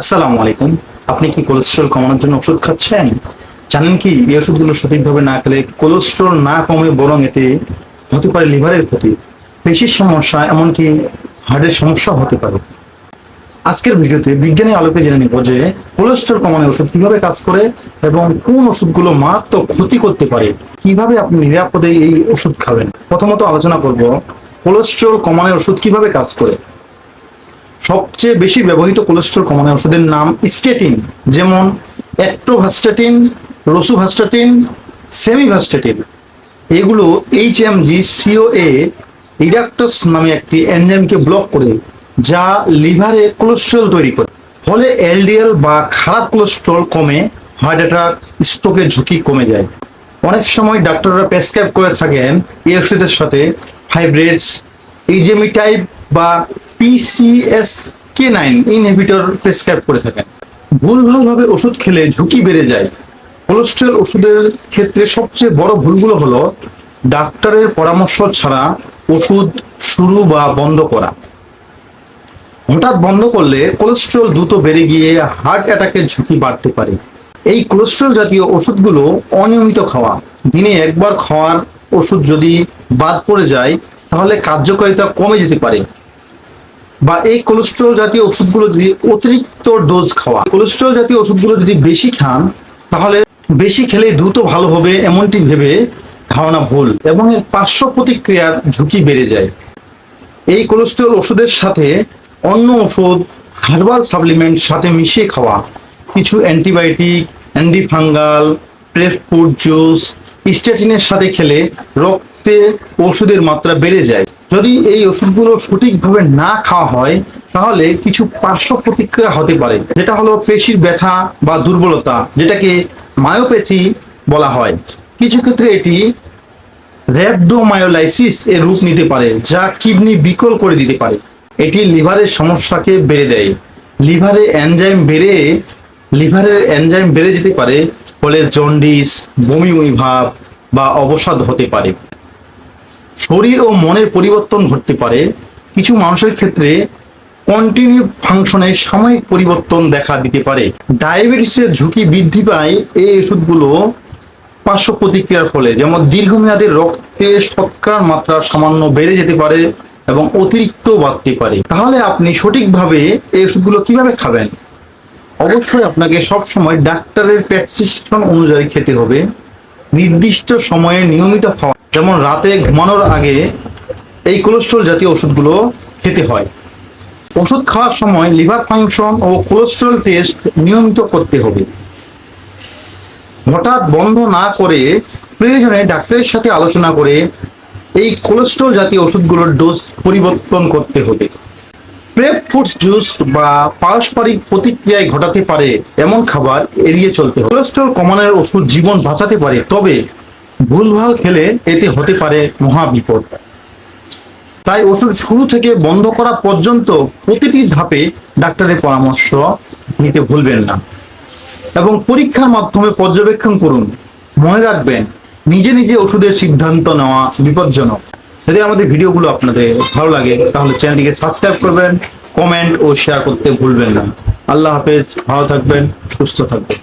আসসালামু আলাইকুম। আপনি কি কোলেস্ট্রল কমানোর জন্য ওষুধ খাচ্ছেন? জানেন কি, এই ওষুধগুলো সঠিকভাবে না খেলে কোলেস্ট্রল না কমে বরং এতে হতে পারে লিভারের ক্ষতি। পেশির সমস্যা, এমনকি হার্টের সমস্যা হতে পারে। আজকের ভিডিওতে বিজ্ঞানের আলোকে জেনে নিব যে কোলেস্ট্রল কমানোর ওষুধ কীভাবে কাজ করে এবং কোন ওষুধগুলো মারাত্মক ক্ষতি করতে পারে। কীভাবে আপনি নিরাপদে এই ওষুধ খাবেন? প্রথমত আলোচনা করব কোলেস্ট্রল কমানোর ওষুধ কীভাবে কাজ করে? সবচেয়ে বেশি ব্যবহৃত কোলেস্ট্রল কমানোর ওষুধের নাম স্টেটিন যেমন অ্যাক্টোভাস্টাটিন রসুভাস্টাটিন সেমিভাস্টাটিন এগুলো H M G CoA reductase নামে একটি এনজাইমকে ব্লক করে, যা লিভারে কোলেস্ট্রল তৈরি করে। ফলে এলডিএল বা খারাপ কোলেস্ট্রল কমে হার্ট অ্যাটাক স্ট্রোকের ঝুঁকি কমে যায়। অনেক সময় ডাক্তাররা প্রেসক্রাইব করে থাকেন এই ওষুধের সাথে ফাইব্রেটস ইজেমিটাইপ বা পিসিএস ইনহিবিটর প্রেসক্রাইব করে থাকেন। ভুলভালভাবে ওষুধ খেলে ঝুঁকি বেড়ে যায়। কোলেস্ট্রল ওষুধের ক্ষেত্রে সবচেয়ে বড় ভুলগুলো হলো ডাক্তারের পরামর্শ ছাড়া ওষুধ শুরু বা বন্ধ করা। হঠাৎ বন্ধ করলে কোলেস্ট্রল দ্রুত বেড়ে গিয়ে হার্ট অ্যাটাকের ঝুঁকি বাড়তে পারে। এই কোলেস্ট্রল জাতীয় ওষুধগুলো অনিয়মিত খাওয়া। দিনে একবার খাওয়ার ওষুধ যদি বাদ পড়ে যায়, তাহলে কার্যকারিতা কমে যেতে পারে। বা এই কোলেস্ট্রল জাতীয় ওষুধগুলো যদি অতিরিক্ত ডোজ খাওয়া কোলেস্ট্রল জাতীয় ওষুধগুলো যদি বেশি খান, তাহলে বেশি খেলে দ্রুত ভালো হবে এমনটি ভেবে ধারণা ভুল এবং এর পার্শ্ব প্রতিক্রিয়ার ঝুঁকি বেড়ে যায়। এই কোলেস্ট্রল ওষুধের সাথে অন্য ওষুধ হার্বাল সাপ্লিমেন্ট সাথে মিশিয়ে খাওয়া, কিছু antibiotic antifungal grapefruit juice স্ট্যাটিনের সাথে খেলে রক্তে ওষুধের মাত্রা বেড়ে যায়। যদি এই ওষুধগুলো সঠিকভাবে না খাওয়া হয়, তাহলে কিছু পার্শ্ব প্রতিক্রিয়া হতে পারে। যেটা হলো পেশির ব্যথা বা দুর্বলতা, যেটাকে মায়োপ্যাথি বলা হয়। কিছু ক্ষেত্রে এটি র্যাবডোমায়োলাইসিস এর রূপ নিতে পারে, যা কিডনি বিকল করে দিতে পারে। এটি লিভারের সমস্যাকে বেড়ে দেয়। লিভারে এনজাইম বেড়ে, লিভারের এনজাইম বেড়ে যেতে পারে, ফলে জন্ডিস বমি বমি ভাব বা অবসাদ হতে পারে। শরীর ও মনের পরিবর্তন ঘটতে পারে। কিছু মানুষের ক্ষেত্রে কন্টিনিউ ফাংশনে সাময়িক পরিবর্তন দেখা দিতে পারে। ডায়াবেটিসের ঝুঁকি বৃদ্ধি পায় এই ওষুধগুলো পার্শ্ব প্রতিক্রিয়ার ফলে। যেমন দীর্ঘমেয়াদে রক্তে শতকরার মাত্রা সামান্য বেড়ে যেতে পারে এবং অতিরিক্ত বাড়তে পারে। তাহলে আপনি সঠিকভাবে এই ওষুধগুলো কীভাবে খাবেন? অবশ্যই আপনাকে সব সময় ডাক্তারের প্রেসক্রিপশন অনুযায়ী খেতে হবে। নির্দিষ্ট সময়ে নিয়মিত খাওয়া। যেমন রাতে ঘুমানোর আগে এই কোলেস্ট্রল জাতীয় ওষুধগুলো খেতে হয়। ওষুধ খাওয়ার সময় লিভার ফাংশন ও কোলেস্ট্রল টেস্ট নিয়মিত করতে হবে। হঠাৎ বন্ধ না করে প্রয়োজনে ডাক্তারের সাথে আলোচনা করে এই কোলেস্ট্রল জাতীয় ওষুধগুলোর ডোজ পরিবর্তন করতে হবে। প্রেপ ফুডস জুস বা পারস্পরিক প্রতিক্রিয়ায় ঘটাতে পারে এমন খাবার এড়িয়ে চলতে হবে। কোলেস্ট্রল কমানোর ওষুধ জীবন বাঁচাতে পারে, তবে ভুলভাল খেলে এতে হতে পারে মহা বিপদ তাই ওষুধ শুরু থেকে বন্ধ করা পর্যন্ত প্রতিটি ধাপে ডাক্তারের পরামর্শ নিতে ভুলবেন না। এবং পরীক্ষার মাধ্যমে পর্যবেক্ষণ করুন, মনে রাখবেন, নিজে নিজে ওষুধের সিদ্ধান্ত নেওয়া বিপজ্জনক। যদি আমাদের ভিডিওগুলো আপনাদের ভালো লাগে, তাহলে চ্যানেলটিকে সাবস্ক্রাইব করবেন কমেন্ট ও শেয়ার করতে ভুলবেন না। আল্লাহ হাফেজ, ভালো থাকবেন, সুস্থ থাকবেন।